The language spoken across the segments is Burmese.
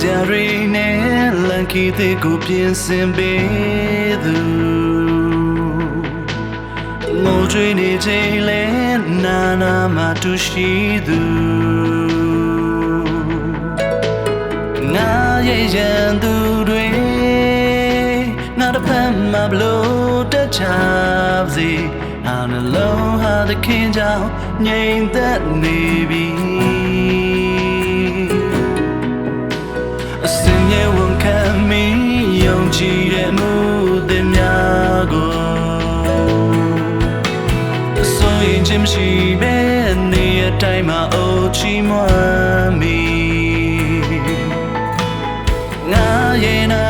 စရာတွေနဲ့လန်ကီတဲ့ကိုပြင်ဆင်ပေးသူငိုကြွေးနေချိန်လဲနာနာမှတူရှိသူငါရဲ့ရန်သူတွေငါတစ်ဖက်မှာဘလို့တချာစီအာနှလုံးဟာသခင်ကြောင့်ငြိမ်သက်နေပြီ ခြင်းမရှိပဲနေအတိုင်းမှာအိုချီးမွမ်းမီငါရဲ့နာ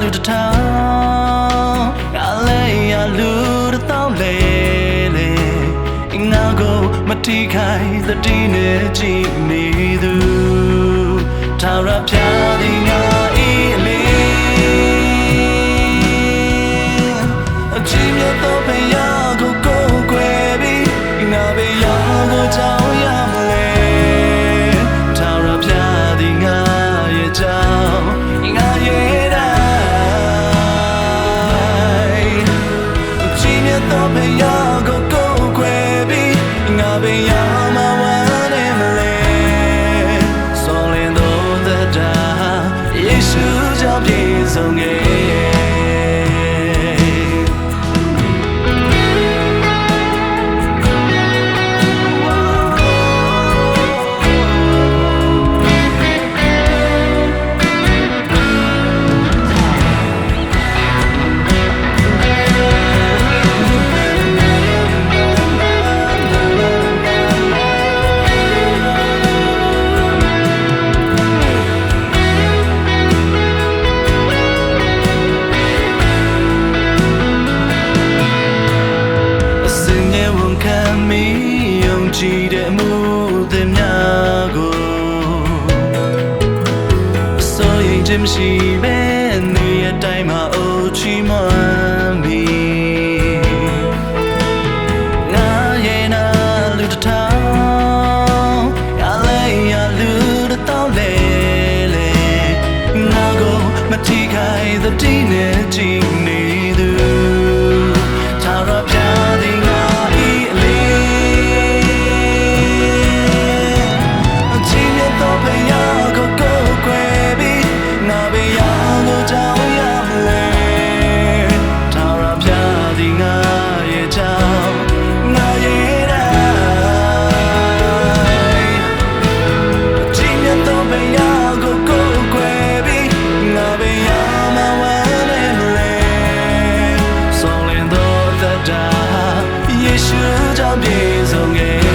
လူတစ်ထောင်ငါလည်းရလူတစ်တောင်းလေလေငါကိုမတိခိုင်သတိနဲ့ကြည့်နေသူထာဝရဖျားသည်ငါဤအလေးအချီးမြတ်သော ယုံကြည်တဲ့မှုတွေများကိုအစိုးရင်ခြင်းမရှိပဲနေအတိုင်းမှာအိုချီးမွမ်းမီငါရဲ့နာလူတစ်ထောင်ရလဲရလူတစ်တောင်းလေလေငါကိုမတိခိုင်သတိနဲ့ကြည့်နေ ကြောင့်ပြေဆုံးခဲ့